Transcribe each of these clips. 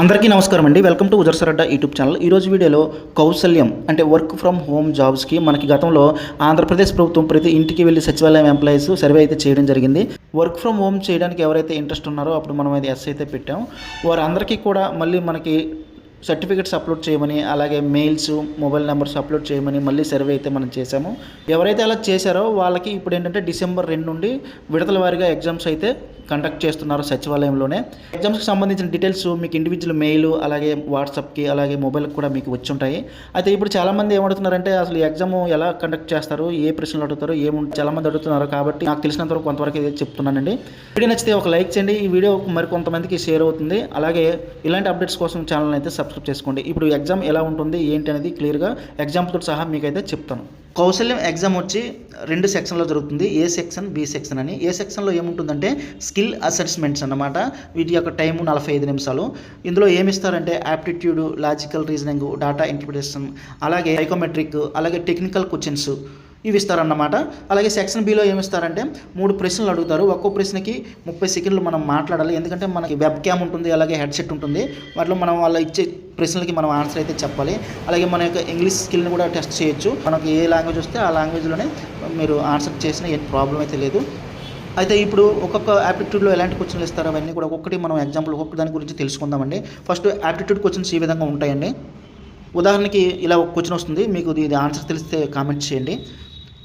అందరికీ నమస్కారం అండి. వెల్కమ్ టు ఉజర్సరడ్డ యూట్యూబ్ ఛానల్ ఈరోజు వీడియోలో కౌశల్యం అంటే వర్క్ ఫ్రమ్ హోమ్ జాబ్స్కి మనకి గతంలో ఆంధ్రప్రదేశ్ ప్రభుత్వం ప్రతి ఇంటికి వెళ్ళి సచివాలయం ఎంప్లాయీస్ సర్వే అయితే చేయడం జరిగింది. వర్క్ ఫ్రమ్ హోమ్ చేయడానికి ఎవరైతే ఇంట్రెస్ట్ ఉన్నారో అప్పుడు మనం అది ఎస్ అయితే పెట్టాం. వారందరికీ కూడా మళ్ళీ మనకి సర్టిఫికెట్స్ అప్లోడ్ చేయమని అలాగే మెయిల్స్ మొబైల్ నెంబర్స్ అప్లోడ్ చేయమని మళ్ళీ సర్వే అయితే మనం చేశాము. ఎవరైతే అలా చేశారో వాళ్ళకి ఇప్పుడు ఏంటంటే డిసెంబర్ రెండు నుండి విడతల వారిగా ఎగ్జామ్స్ అయితే కండక్ట్ చేస్తున్నారు సచివాలయంలోనే. ఎగ్జామ్స్కి సంబంధించిన డీటెయిల్స్ మీకు ఇండివిజువల్ మెయిల్ అలాగే వాట్సాప్కి అలాగే మొబైల్కి కూడా మీకు వచ్చి ఉంటాయి అయితే ఇప్పుడు చాలామంది ఏమడుతున్నారంటే అసలు ఎగ్జామ్ ఎలా కండక్ట్ చేస్తారు? ఏ ప్రశ్నలు అడుగుతారు? ఏమి చాలామంది అడుగుతున్నారు? కాబట్టి నాకు తెలిసినంత వరకు కొంతవరకు అయితే చెప్తున్నానండి. వీడియో నచ్చితే ఒక లైక్ చేయండి. ఈ వీడియో మరి కొంతమందికి షేర్ అవుతుంది. అలాగే ఇలాంటి అప్డేట్స్ కోసం ఛానల్ అయితే సబ్స్క్రైబ్ చేసుకోండి. ఇప్పుడు ఎగ్జామ్ ఎలా ఉంటుంది? ఏంటి అనేది క్లియర్గా ఎగ్జామ్తో సహా మీకైతే చెప్తాను. కౌశల్యం ఎగ్జామ్ వచ్చి రెండు సెక్షన్లో జరుగుతుంది. ఏ సెక్షన్ బి సెక్షన్ అని. ఏ సెక్షన్లో ఏముంటుందంటే స్కిల్ అసెస్మెంట్స్ అన్నమాట. వీటి యొక్క టైము నలభై ఐదు నిమిషాలు. ఇందులో ఏమిస్తారంటే aptitude logical reasoning data interpretation అలాగే సైకోమెట్రిక్ అలాగే టెక్నికల్ క్వశ్చన్స్. ఇవి ఇస్తారన్నమాట అలాగే సెక్షన్ బిలో ఏమిస్తారంటే మూడు ప్రశ్నలు అడుగుతారు. ఒక్కో ప్రశ్నకి ముప్పై సెకండ్లు మనం మాట్లాడాలి. ఎందుకంటే మనకి వెబ్ క్యామ్ ఉంటుంది అలాగే హెడ్సెట్ ఉంటుంది. వాటిలో మనం వాళ్ళ ఇచ్చే ప్రశ్నలకి మనం ఆన్సర్ అయితే చెప్పాలి. అలాగే మన యొక్క ఇంగ్లీష్ స్కిల్ని కూడా టెస్ట్ చేయొచ్చు. మనకి ఏ లాంగ్వేజ్ వస్తే ఆ లాంగ్వేజ్లోనే మీరు ఆన్సర్ చేసిన ఏ ప్రాబ్లం అయితే లేదు. అయితే ఇప్పుడు ఒక్కొక్క యాప్టిట్యూడ్లో ఎలాంటి క్వశ్చన్లు ఇస్తారో అవన్నీ కూడా ఒక్కొక్కటి మనం ఎగ్జాంపుల్ ఒక్కొక్క దాని గురించి తెలుసుకుందామండి. ఫస్ట్ యాప్టిట్యూడ్ క్వశ్చన్స్ ఈ విధంగా ఉంటాయండి. ఉదాహరణకి ఇలా ఒక క్వశ్చన్ వస్తుంది. మీకు ఇది ఆన్సర్ తెలిస్తే కామెంట్ చేయండి.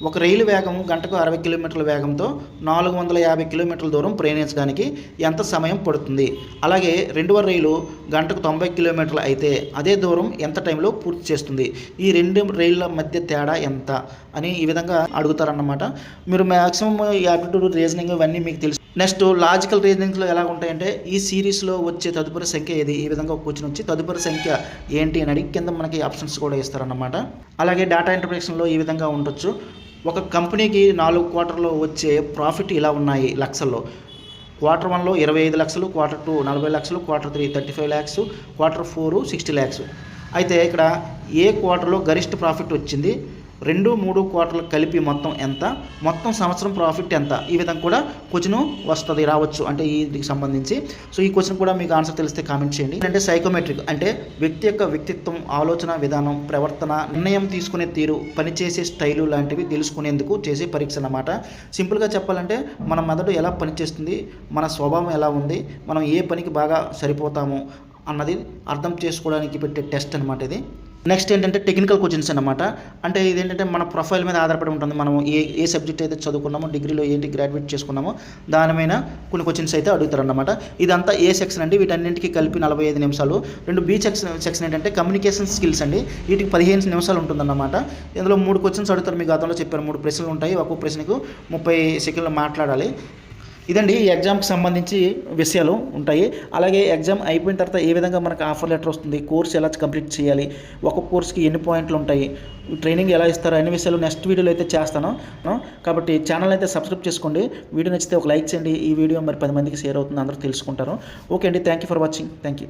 ఒక రైలు వేగం గంటకు అరవై కిలోమీటర్ల వేగంతో నాలుగు వందల యాభై కిలోమీటర్ల దూరం ప్రయాణించడానికి ఎంత సమయం పడుతుంది? అలాగే రెండవ రైలు గంటకు తొంభై కిలోమీటర్లు అయితే అదే దూరం ఎంత టైంలో పూర్తి చేస్తుంది? ఈ రెండు రైళ్ళ మధ్య తేడా ఎంత? అని ఈ విధంగా అడుగుతారన్నమాట. మీరు మ్యాక్సిమం యాప్టిట్యూడ్ రీజనింగ్ ఇవన్నీ మీకు తెలుసు. నెక్స్ట్ లాజికల్ రీజనింగ్స్లో ఎలా ఉంటాయంటే ఈ సిరీస్లో వచ్చే తదుపరి సంఖ్య ఏది? ఈ విధంగా క్వశ్చన్ వచ్చి తదుపరి సంఖ్య ఏంటి అని అడిగి కింద మనకి ఆప్షన్స్ కూడా ఇస్తారన్నమాట. అలాగే డేటా ఇంటర్ప్రిటేషన్లో ఈ విధంగా ఉండొచ్చు. ఒక కంపెనీకి నాలుగు క్వార్టర్లో వచ్చే ప్రాఫిట్ ఇలా ఉన్నాయి లక్షల్లో. క్వార్టర్ వన్లో ఇరవై ఐదు లక్షలు క్వార్టర్ టూ నలభై లక్షలు quarter three thirty five lakhs quarter four sixty lakhs. అయితే ఇక్కడ ఏ క్వార్టర్లో గరిష్ట ప్రాఫిట్ వచ్చింది? రెండు మూడు క్వార్టర్లు కలిపి మొత్తం ఎంత? మొత్తం సంవత్సరం ప్రాఫిట్ ఎంత? ఈ విధంగా కూడా క్వశ్చన్ వస్తుంది రావచ్చు. అంటే ఈ దీనికి సంబంధించి. సో ఈ క్వశ్చన్ కూడా మీకు ఆన్సర్ తెలిస్తే కామెంట్ చేయండి. అంటే సైకోమెట్రిక్. అంటే వ్యక్తి యొక్క వ్యక్తిత్వం ఆలోచన విధానం ప్రవర్తన నిర్ణయం తీసుకునే తీరు పనిచేసే స్టైలు లాంటివి తెలుసుకునేందుకు చేసే పరీక్ష అన్నమాట. సింపుల్గా చెప్పాలంటే మన మెదడు ఎలా పనిచేస్తుంది మన స్వభావం ఎలా ఉంది మనం ఏ పనికి బాగా సరిపోతాము అన్నది అర్థం చేసుకోవడానికి పెట్టే టెస్ట్ అనమాట ఇది. నెక్స్ట్ ఏంటంటే టెక్నికల్ క్వశ్చన్స్ అనమాట అంటే ఇదేంటంటే మన ప్రొఫైల్ మీద ఆధారపడి ఉంటుంది. మనం ఏ ఏ సబ్జెక్ట్ అయితే చదువుకున్నామో డిగ్రీలో ఏంటి గ్రాడ్యుయేట్ చేసుకున్నామో దానిమైన కొన్ని క్వశ్చన్స్ అయితే అడుగుతారన్నమాట. ఇదంతా ఏ సెక్షన్ అండి. వీటన్నింటికి కలిపి నలభై ఐదు నిమిషాలు. రెండు బి సెక్షన్ సెక్షన్ ఏంటంటే కమ్యూనికేషన్ స్కిల్స్ అండి. వీటికి పదిహేను నిమిషాలు ఉంటుందన్నమాట. ఇందులో మూడు క్వశ్చన్స్ అడుగుతారు మీ గతంలో చెప్పారు. మూడు ప్రశ్నలు ఉంటాయి. ఒక్కొక్క ప్రశ్నకు ముప్పై సెకండ్లు మాట్లాడాలి. ఇదండి ఈ ఎగ్జామ్కి సంబంధించి విషయాలు ఉంటాయి. అలాగే ఎగ్జామ్ అయిపోయిన తర్వాత ఏ విధంగా మనకు ఆఫర్ లెటర్ వస్తుంది కోర్స్ ఎలా కంప్లీట్ చేయాలి ఒక్కొక్క కోర్స్కి ఎన్ని పాయింట్లు ఉంటాయి ట్రైనింగ్ ఎలా ఇస్తారో అన్ని విషయాలు నెక్స్ట్ వీడియోలో అయితే చేస్తాను. కాబట్టి ఛానల్ అయితే సబ్స్క్రైబ్ చేసుకోండి. వీడియో నచ్చితే ఒక లైక్ చేయండి. ఈ వీడియో మరి పది మందికి షేర్ అవుతుంది అందరూ తెలుసుకుంటారు. ఓకే అండి thank you for watching thank you